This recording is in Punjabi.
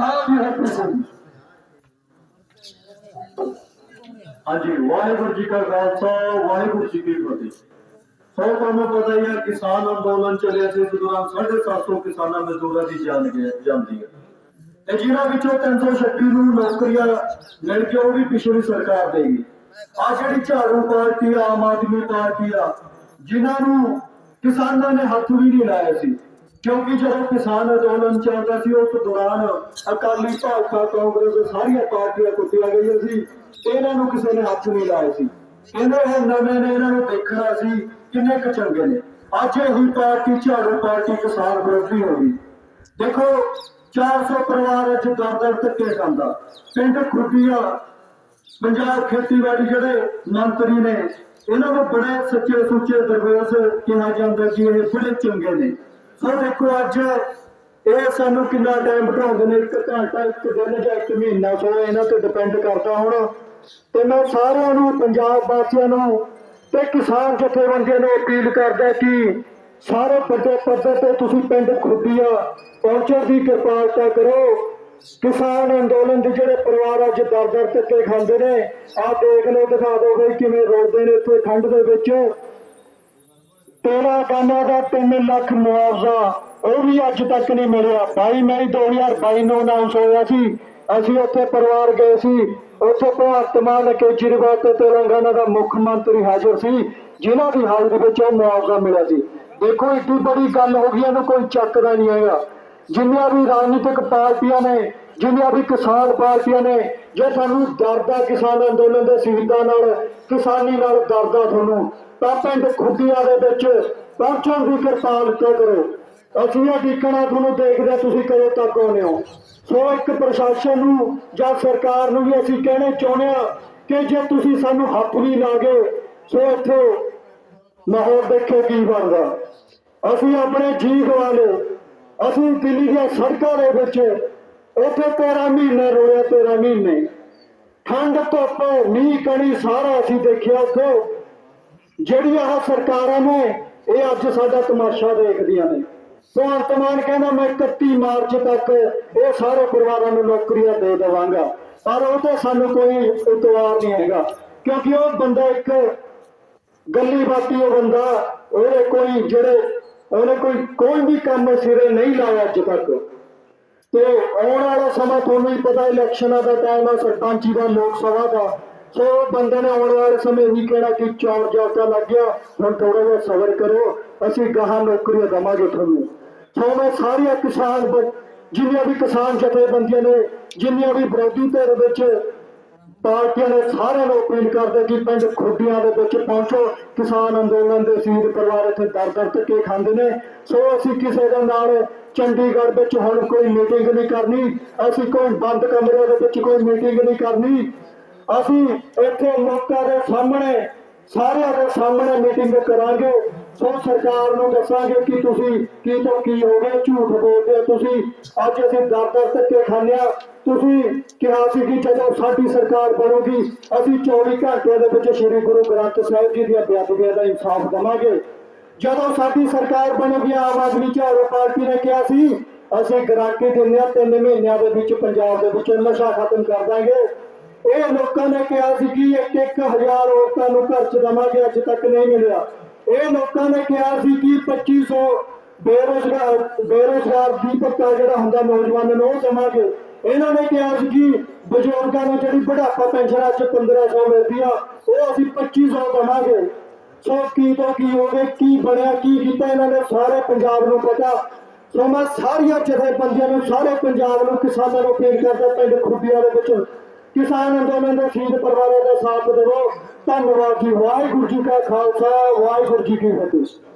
ਹਾਂ। ਜੀ ਹਰਪ੍ਰੀਤ ਸਿੰਘ ਹਾਂਜੀ, ਵਾਹਿਗੁਰੂ ਜੀ ਕਾ ਖਾਲਸਾ, ਵਾਹਿਗੁਰੂ ਜੀ ਕੀ ਫਤਿਹ। ਸੋ ਤੁਹਾਨੂੰ ਪਤਾ ਹੀ ਹੈ, ਕਿਸਾਨ ਅੰਦੋਲਨ ਚੱਲਿਆ ਸੀ ਦੌਰਾਨ 750 ਕਿਸਾਨਾਂ ਮਜ਼ਦੂਰਾਂ ਦੀ ਜਾਨ ਜਾਂਦੀ ਹੈ। ਤੇ ਜਿਨ੍ਹਾਂ ਵਿੱਚੋਂ 336 ਨੂੰ ਨੌਕਰੀਆਂ ਮਿਲ ਕੇ ਉਹ ਵੀ ਪਿਛਲੀ ਸਰਕਾਰ ਦੇਗੀ ਆ ਜਿਹੜੀ ਝਾੜੂ ਪਾਰਟੀ, ਆਮ ਆਦਮੀ ਪਾਰਟੀ ਆ, ਜਿਨ੍ਹਾਂ ਨੂੰ ਕਿਸਾਨਾਂ ਨੇ ਹੱਥ ਵੀ ਨਹੀਂ ਲਾਇਆ ਸੀ। ਕਿਉਂਕਿ ਜਦੋਂ ਕਿਸਾਨ ਅੰਦੋਲਨ ਚੱਲਦਾ ਸੀ, ਉਸ ਦੌਰਾਨ ਅਕਾਲੀ ਭਾਜਪਾ, ਕਾਂਗਰਸ ਸਾਰੀਆਂ ਪਾਰਟੀਆਂ ਕੁੱਟੀਆਂ ਗਈਆਂ ਸੀ। ਇਹਨਾਂ ਨੂੰ ਕਿਸੇ ਨੇ ਹੱਥ ਨਹੀਂ ਲਾਏ ਸੀ। ਕਹਿੰਦੇ ਹੁਣ ਨਵੇਂ ਨੇ, ਇਹਨਾਂ ਨੂੰ ਦੇਖਣਾ ਸੀ, ਕਿੰਨੇ ਕੁ ਚੰਗੇ ਨੇ। ਅੱਜ ਇਹੀ ਪਾਰਟੀ, ਝਾੜੂ ਪਾਰਟੀ ਕਿਸਾਨ ਵਿਰੋਧੀ ਹੋ ਗਈ। ਦੇਖੋ 400 ਪਰਿਵਾਰ ਵਿੱਚ ਦਰ ਦਰ ਧੱਕੇ ਖਾਂਦਾ। ਪਿੰਡ ਖੁੱਡੀਆਂ ਪੰਜਾਬ ਖੇਤੀਬਾੜੀ ਜਿਹੜੇ ਮੰਤਰੀ ਨੇ, ਇਹਨਾਂ ਨੂੰ ਬੜੇ ਸੱਚੇ ਸੁੱਚੇ ਦਰਵੇਸ਼ ਕਿਹਾ ਜਾਂਦਾ ਕਿ ਇਹ ਬੜੇ ਚੰਗੇ ਨੇ। ਸੋ ਦੇਖੋ ਅੱਜ ਇਹ ਸਾਨੂੰ ਕਿੰਨਾ ਟਾਈਮ ਬਿਠਾਉਂਦੇ ਨੇ, ਇੱਕ ਘੰਟਾ, ਇੱਕ ਦਿਨ ਜਾਂ ਇੱਕ ਮਹੀਨਾ, ਸੋ ਇਹਨਾਂ ਤੇ ਡਿਪੈਂਡ ਕਰਦਾ ਹੁਣ। ਤੇ ਮੈਂ ਸਾਰਿਆਂ ਨੂੰ, ਪੰਜਾਬ ਵਾਸੀਆਂ ਨੂੰ ਤੇ ਕਿਸਾਨ ਜਥੇਬੰਦੀਆਂ ਨੂੰ ਅਪੀਲ ਕਰਦਾ ਕਿ ਸਾਰੇ ਵੱਡੇ ਪੱਧਰ ਤੇ ਤੁਸੀਂ ਪਿੰਡ ਖੁੱਡੀਆਂ ਪਹੁੰਚਣ ਦੀ ਕਿਰਪਾਲਤਾ ਕਰੋ। ਕਿਸਾਨ ਅੰਦੋਲਨ ਦੇ ਜਿਹੜੇ ਪਰਿਵਾਰ ਅੱਜ ਦਰ ਦਰ ਧੱਕੇ ਖਾਂਦੇ ਨੇ, ਆਹ ਦੇਖ ਲਓ, ਦਿਖਾ ਦਿਓ ਕਿਵੇਂ ਰੋਲਦੇ ਨੇ ਇੱਥੇ ਠੰਡ ਦੇ ਵਿੱਚ। ਤੇਰਾ ਗਾਨਾ ਦਾ 3 ਲੱਖ ਮੁਆਵਜ਼ਾ, ਉਹ ਵੀ ਅੱਜ ਤੱਕ ਨਹੀਂ ਮਿਲਿਆ। 22 ਮਈ 2022 ਨੂੰ ਅਨਾਉਂਸ ਹੋਇਆ ਸੀ। ਅਸੀਂ ਉੱਥੇ ਪਰਿਵਾਰ ਗਏ ਸੀ। ਉੱਥੇ ਭਗਵੰਤ ਮਾਨ ਕੇਜਰੀਵਾਲ ਤੇ ਤੇਲੰਗਾਨਾ ਦਾ ਮੁੱਖ ਮੰਤਰੀ ਹਾਜ਼ਰ ਸੀ, ਜਿਨ੍ਹਾਂ ਦੀ ਹਾਜ਼ਰੀ ਵਿੱਚ ਉਹ ਮੁਆਵਜ਼ਾ ਮਿਲਿਆ ਸੀ। ਦੇਖੋ ਇੱਡੀ ਬੜੀ ਗੱਲ ਹੋ ਗਈ, ਇਹਨੂੰ ਕੋਈ ਚੱਕਦਾ ਨਹੀਂ ਹੈਗਾ। ਜਿੰਨੀਆਂ ਵੀ ਰਾਜਨੀਤਿਕ ਪਾਰਟੀਆਂ ਨੇ, ਜਿੰਨੀਆਂ ਵੀ ਕਿਸਾਨ ਪਾਰਟੀਆਂ ਨੇ, ਜੇ ਤੁਹਾਨੂੰ ਡਰਦਾ ਕਿਸਾਨ ਅੰਦੋਲਨ ਦੇ ਸ਼ਹੀਦਾਂ ਨਾਲ, ਕਿਸਾਨੀ ਨਾਲ ਡਰਦਾ ਤੁਹਾਨੂੰ ਤਾਂ ਪਿੰਡ ਖੁੱਡੀਆਂ ਦੇ ਵਿੱਚ ਪਹੁੰਚਣ ਦੀ ਕਿਰਪਾਲਤਾ ਕਰੋ। ਅਸੀਂ ਇਹ ਟਿਕਣਾ ਤੁਹਾਨੂੰ ਦੇਖਦੇ ਤੁਸੀਂ ਕਦੋਂ ਤੱਕ ਆਉਂਦੇ ਹੋ। ਸੋ ਇੱਕ ਪ੍ਰਸ਼ਾਸਨ ਨੂੰ ਜਾਂ ਸਰਕਾਰ ਨੂੰ ਵੀ ਅਸੀਂ ਕਹਿਣਾ ਚਾਹੁੰਦੇ ਹਾਂ ਕਿ ਜੇ ਤੁਸੀਂ ਸਾਨੂੰ ਹੱਥ ਵੀ ਲਾਗੇ ਸੋ ਇੱਥੇ ਮਾਹੌਲ ਦੇਖੋ ਕੀ ਬਣਦਾ। ਅਸੀਂ ਆਪਣੇ ਜੀ ਗਵਾ ਲਏ ਅਸੀਂ ਦਿੱਲੀ ਦੀਆਂ ਸੜਕਾਂ ਦੇ ਵਿੱਚ ਉੱਥੇ 13 ਮਹੀਨੇ ਰੋਏ 13 ਮਹੀਨੇ। ਠੰਡ, ਧੁੱਪ, ਮੀਂਹ, ਕਣੀ ਸਾਰਾ ਅਸੀਂ ਦੇਖਿਆ ਉੱਥੇ। ਜਿਹੜੀਆਂ ਆਹ ਸਰਕਾਰਾਂ ਨੇ, ਇਹ ਅੱਜ ਸਾਡਾ ਤਮਾਸ਼ਾ ਦੇਖਦੀਆਂ ਨੇ। ਭਗਵੰਤ ਮਾਨ ਕਹਿੰਦਾ, ਮੈਂ 31 ਮਾਰਚ ਤੱਕ ਇਹ ਸਾਰੇ ਪਰਿਵਾਰਾਂ ਨੂੰ ਨੌਕਰੀਆਂ ਦੇ ਦੇਵਾਂਗਾ। ਪਰ ਉਹ ਤੇ ਸਾਨੂੰ ਕੋਈ ਇਤਵਾਰ ਨਹੀਂ ਹੈਗਾ। ਕਿਉਂਕਿ ਉਹ ਬੰਦਾ ਇੱਕ ਗੱਲੀ ਬਾਤੀ ਉਹ ਬੰਦਾ, ਉਹਦੇ ਕੋਈ ਜਿਹੜੇ, ਉਹਨੇ ਕੋਈ ਕੋਈ ਵੀ ਕੰਮ ਸਿਰੇ ਨਹੀਂ ਲਾਇਆ ਅੱਜ ਤੱਕ। ਤੇ ਆਉਣ ਵਾਲਾ ਸਮਾਂ ਤੁਹਾਨੂੰ ਹੀ ਪਤਾ, ਇਲੈਕਸ਼ਨਾਂ ਦਾ ਟਾਈਮ ਆ, ਸਰਪੰਚੀ ਦਾ, ਲੋਕ ਸਭਾ ਦਾ। ਸੋ ਬੰਦੇ ਨੇ ਆਉਣ ਵਾਲੇ ਸਮੇਂ ਹੀ ਕਿਹੜਾ ਕਿ ਚੌਰ ਜਾਤਾ ਲੱਗ ਗਿਆ। ਹੁਣ ਥੋੜਾ ਜਿਹਾ ਸਬਰ ਕਰੋ, ਅਸੀਂ ਗਾਹਾਂ ਨੌਕਰੀਆਂ ਦਵਾਂਗੇ ਤੁਹਾਨੂੰ। ਸੋ ਮੈਂ ਸਾਰੀਆਂ ਕਿਸਾਨ ਜਿੰਨੀਆਂ ਵੀ ਕਿਸਾਨ ਜਥੇਬੰਦੀਆਂ ਨੇ, ਜਿੰਨੀਆਂ ਵੀ ਵਿਰੋਧੀ ਧਿਰ ਵਿੱਚ ਪਾਰਟੀਆਂ ਨੇ, ਸਾਰਿਆਂ ਨੂੰ ਅਪੀਲ ਕਰਦੇ ਕਿ ਪਿੰਡ ਖੁੱਡੀਆਂ ਦੇ ਵਿੱਚ ਪਹੁੰਚੋ। ਕਿਸਾਨ ਅੰਦੋਲਨ ਦੇ ਸ਼ਹੀਦ ਪਰਿਵਾਰ ਇੱਥੇ ਦਰ ਦਰ ਧੱਕੇ ਖਾਂਦੇ ਨੇ। ਸੋ ਅਸੀਂ ਕਿਸੇ ਦੇ ਨਾਲ ਚੰਡੀਗੜ੍ਹ ਵਿੱਚ ਹੁਣ ਕੋਈ ਮੀਟਿੰਗ ਨਹੀਂ ਕਰਨੀ। ਅਸੀਂ ਕੋਈ ਬੰਦ ਕਮਰੇ ਦੇ ਵਿੱਚ ਕੋਈ ਮੀਟਿੰਗ ਨਹੀਂ ਕਰਨੀ। ਅਸੀਂ ਇੱਥੇ ਲੋਕਾਂ ਦੇ ਸਾਹਮਣੇ, ਸਾਰਿਆਂ ਦੇ ਸਾਹਮਣੇ ਮੀਟਿੰਗ ਕਰਾਂਗੇ। ਸੋ ਸਰਕਾਰ ਨੂੰ ਦੱਸਾਂਗੇ ਕਿ ਤੁਸੀਂ ਕੀ ਤੋਂ ਕੀ ਹੋ ਗਏ ਝੂਠ ਬੋਲਦੇ ਤੁਸੀਂ। ਅੱਜ ਅਸੀਂ ਦਰ ਧੱਕੇ ਖਾਂਦੇ ਤੁਸੀਂ ਕਿਹਾ ਸੀ ਕਿ ਜਦੋਂ ਸਾਡੀ ਸਰਕਾਰ ਬਣੂਗੀ, ਅਸੀਂ 24 ਘੰਟਿਆਂ ਦੇ ਵਿੱਚ ਸ੍ਰੀ ਗੁਰੂ ਗ੍ਰੰਥ ਸਾਹਿਬ ਜੀ ਦੀਆਂ ਬੇਅਦਬੀਆਂ ਦਾ ਇਨਸਾਫ ਦੇਵਾਂਗੇ। ਜਦੋਂ ਸਾਡੀ ਸਰਕਾਰ ਬਣੂਗੀ, ਆਮ ਆਦਮੀ ਝਾੜੂ ਪਾਰਟੀ ਨੇ ਕਿਹਾ ਸੀ, ਅਸੀਂ ਗਰੰਟੀ ਦਿੰਦੇ ਹਾਂ, ਤਿੰਨ ਮਹੀਨਿਆਂ ਦੇ ਵਿੱਚ ਪੰਜਾਬ ਦੇ ਵਿੱਚ ਨਸ਼ਾ ਖਤਮ ਕਰ ਦਾਂਗੇ। ਇਹ ਲੋਕਾਂ ਨੇ ਕਿਹਾ ਸੀ ਕਿ ਇੱਕ ਇੱਕ ਹਜ਼ਾਰ ਔਰਤਾਂ ਨੂੰ ਘਰ ਚ ਦਵਾਂਗੇ, ਅੱਜ ਤੱਕ ਨਹੀਂ ਮਿਲਿਆ। ਇਹ ਲੋਕਾਂ ਨੇ ਕਿਹਾ ਸੀ ਕਿ 2500 ਬੇਰੋਜ਼ਗਾਰ ਬੇਰੋਜ਼ਗਾਰ ਦੀਪਕਾ ਜਿਹੜਾ ਹੁੰਦਾ ਨੌਜਵਾਨਾਂ ਨੂੰ, ਉਹ ਦਵਾਂਗੇ। ਇਹਨਾਂ ਨੇ ਕਿਹਾ ਸੀ ਕਿ ਬਜ਼ੁਰਗਾਂ ਨੂੰ ਜਿਹੜੀ ਬੁਢਾਪਾ ਪੈਨਸ਼ਨ ਅੱਜ 1500 ਮਿਲਦੀ ਆ, ਉਹ ਅਸੀਂ 2500 ਦਵਾਂਗੇ। ਸੋ ਕੀ ਤੋਂ ਕੀ ਹੋ ਗਏ ਕੀ ਬਣਿਆ, ਕੀ ਕੀਤਾ ਇਹਨਾਂ ਨੇ, ਸਾਰੇ ਪੰਜਾਬ ਨੂੰ ਪਤਾ। ਸੋ ਮੈਂ ਸਾਰੀਆਂ ਜਥੇਬੰਦੀਆਂ ਨੂੰ, ਸਾਰੇ ਪੰਜਾਬ ਨੂੰ ਕਿਸਾਨਾਂ ਨੂੰ ਅਪੀਲ ਕਰਦਾ, ਪਿੰਡ ਖੁੱਡੀਆਂ ਦੇ ਵਿੱਚ ਕਿਸਾਨ ਅੰਦੋਲਨ ਦੇ ਸ਼ਹੀਦ ਪਰਿਵਾਰਾਂ ਦਾ ਸਾਥ ਦੇਵੋ। ਧੰਨਵਾਦ ਜੀ। ਵਾਹਿਗੁਰੂ ਜੀ ਕਾ ਖਾਲਸਾ, ਵਾਹਿਗੁਰੂ ਜੀ ਕੀ ਫਤਿਹ।